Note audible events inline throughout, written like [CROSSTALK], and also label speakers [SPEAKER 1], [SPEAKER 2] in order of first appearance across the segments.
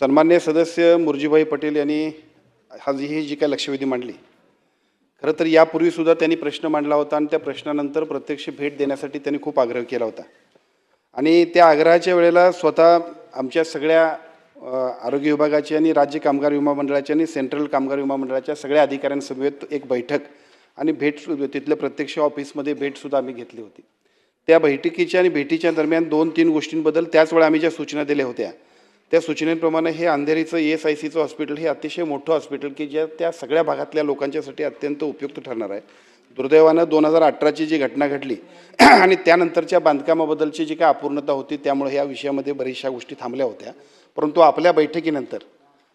[SPEAKER 1] सन्मान्य सदस्य मुरजीभाई पटेल यांनी हा जी ही जी काय लक्षवेधी मांडली खरं तर यापूर्वीसुद्धा त्यांनी प्रश्न मांडला होता आणि त्या प्रश्नानंतर प्रत्यक्ष भेट देण्यासाठी त्यांनी खूप आग्रह केला होता. आणि त्या आग्रहाच्या वेळेला स्वतः आमच्या सगळ्या आरोग्य विभागाची आणि राज्य कामगार विमा मंडळाची आणि सेंट्रल कामगार विमा मंडळाच्या सगळ्या अधिकाऱ्यांसमवेत एक बैठक आणि भेट तिथल्या प्रत्यक्ष ऑफिसमध्ये भेटसुद्धा आम्ही घेतली होती. त्या बैठकीच्या आणि भेटीच्या दरम्यान दोन तीन गोष्टींबद्दल त्याच वेळा आम्ही ज्या सूचना दिल्या होत्या त्या सूचनेप्रमाणे हे अंधेरीचं ई एस आय सीचं हॉस्पिटल हे अतिशय मोठं हॉस्पिटल की ज्या त्या सगळ्या भागातल्या लोकांच्यासाठी अत्यंत उपयुक्त ठरणार आहे. दुर्दैवानं दोन हजार अठराची जी घटना घडली [CLEARS THROAT] आणि त्यानंतरच्या बांधकामाबद्दलची जी काय अपूर्णता होती त्यामुळे या विषयामध्ये बऱ्याचशा गोष्टी थांबल्या होत्या. परंतु आपल्या बैठकीनंतर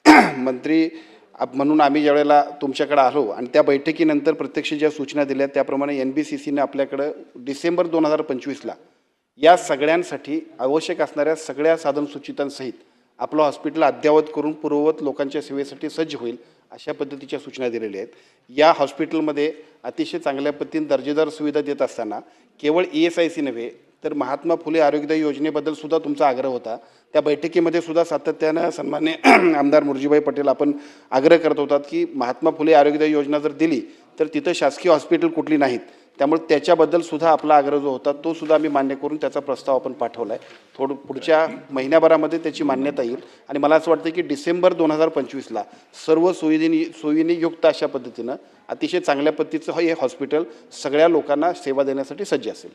[SPEAKER 1] [CLEARS THROAT] मंत्री आप- म्हणून आम्ही ज्यावेळेला तुमच्याकडे आलो आणि त्या बैठकीनंतर प्रत्यक्ष ज्या सूचना दिल्या त्याप्रमाणे एन बी सी सीने आपल्याकडं डिसेंबर दोन हजार पंचवीसला या सगळ्यांसाठी आवश्यक असणाऱ्या सगळ्या साधनसूचितांसहित आपलं हॉस्पिटल अद्ययावत करून पूर्ववत लोकांच्या सेवेसाठी सज्ज होईल अशा पद्धतीच्या सूचना दिलेल्या आहेत. या हॉस्पिटलमध्ये अतिशय चांगल्या पद्धतीने दर्जेदार सुविधा देत असताना केवळ ई एस आय सी नव्हे तर महात्मा फुले आरोग्यदायी योजनेबद्दल सुद्धा तुमचा आग्रह होता. त्या बैठकीमध्ये सुद्धा सातत्यानं सन्मान्य [CLEARS THROAT] आमदार मुरजीभाई पटेल आपण आग्रह करत होतात की महात्मा फुले आरोग्यदायी योजना जर दिली तर तिथं शासकीय हॉस्पिटल कुठली नाहीत. त्यामुळे त्याच्याबद्दल सुद्धा आपला आग्रह जो होता तो सुद्धा आम्ही मान्य करून त्याचा प्रस्ताव आपण पाठवला आहे थोडं पुढच्या महिन्याभरामध्ये त्याची मान्यता येईल. आणि मला असं वाटतं की डिसेंबर दोन हजार पंचवीसला सर्व सोयीनी सोयीने युक्त अशा पद्धतीनं अतिशय चांगल्या पद्धतीचं हे हॉस्पिटल सगळ्या लोकांना सेवा देण्यासाठी सज्ज असेल.